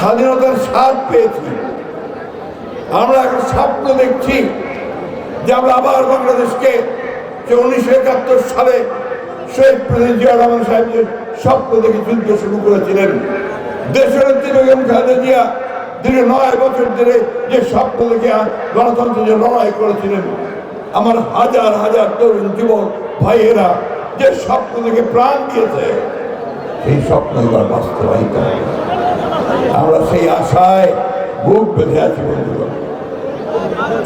স্বাধীনতার স্বাদ পেয়েছি। আমরা এখন স্বপ্ন দেখছি যে আমরা আবার বাংলাদেশকে যে উনিশশো একাত্তর সালে শহীদ প্রেসিডেন্ট জিয়া রহমান সাহেব যে স্বপ্ন দেখে যুদ্ধ শুরু করেছিলেন। দেশের বেগম খালেদা জিয়া দীর্ঘ নয় বছর ধরে যে স্বপ্ন দেখে গণতন্ত্র যে লড়াই করেছিলেন। আমার হাজার হাজার তরুণ যুবক ভাইয়েরা যে স্বপ্ন দেখে প্রাণ দিয়েছে, সেই স্বপ্ন এবার বাস্তবায়িত আমরা সেই আশায় বুক বেঁধে আছি বন্ধুগণ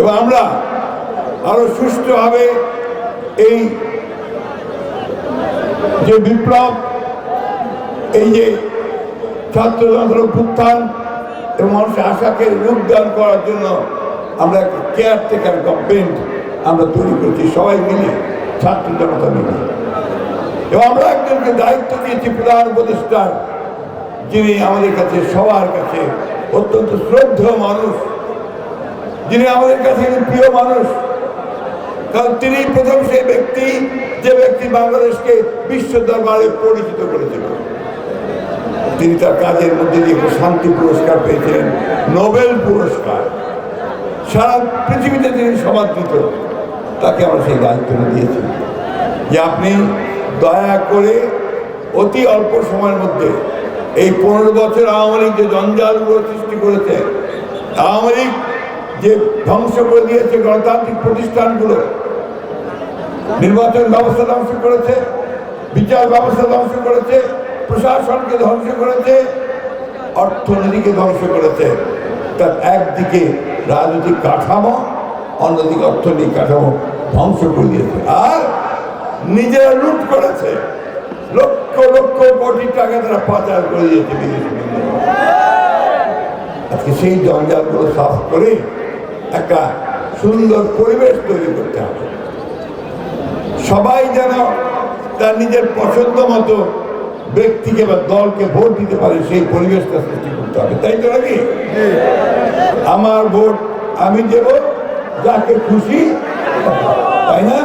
এবং আমরা আরও সুষ্ঠুভাবে এই যে বিপ্লব, এই যে ছাত্রযন্ত্র অভ্যুত্থান এবং মানুষের আশাকে রূপদান করার জন্য আমরা একটা কেয়ার টেকার গভর্নমেন্ট আমরা তৈরি করেছি, সবাই মিলে, ছাত্র জনতা মিলে। এবং আমরা একজনকে দায়িত্ব দিয়েছি প্রধান উপদেষ্টার। যিনি আমাদের কাছে, সবার কাছে অত্যন্ত শ্রদ্ধ মানুষ। যিনি আমাদের কাছে প্রিয় মানুষ। কারণ তিনি প্রথম সেই ব্যক্তি, যে ব্যক্তি বাংলাদেশকে বিশ্ব দরবারে পরিচিত করেছিল। তিনি তার কাজের মধ্যে দিয়ে শান্তি পুরস্কার পেয়েছিলেন, নোবেল পুরস্কার। সারা পৃথিবীতে তিনি সমাদৃত। তাকে আমরা সেই দায়িত্বটা দিয়েছি। যে আপনি দয়া করে অতি অল্প সময়ের মধ্যে এই পনেরো বছর আওয়ামী লীগ যে জঞ্জালগুলো সৃষ্টি করেছে, আওয়ামী লীগ যে ধ্বংস করে দিয়েছে গণতান্ত্রিক প্রতিষ্ঠানগুলো, নির্বাচন ব্যবস্থা ধ্বংস করেছে, বিচার ব্যবস্থা ধ্বংস করেছে, প্রশাসনকে ধ্বংস করেছে, অর্থনীতিকে ধ্বংস করেছে। তার একদিকে রাজনৈতিক কাঠামো, অন্যদিকে অর্থনৈতিক কাঠামো ধ্বংস করে দিয়েছে। আর নিজেরা লুট করেছে। লক্ষ লক্ষ কোটি টাকা তারা পাচার করে দিয়েছে বিদেশি আজকে সেই জঞ্জালগুলো সাফ করে একটা সুন্দর পরিবেশ তৈরি করতে হবে। সবাই যেন তার নিজের পছন্দ মতো ব্যক্তিকে বা দলকে ভোট দিতে পারে, সেই পরিবেশটা সৃষ্টি করতে হবে। তাই তো নাকি? আমার ভোট, আমি দেব যাকে খুশি, তাই না?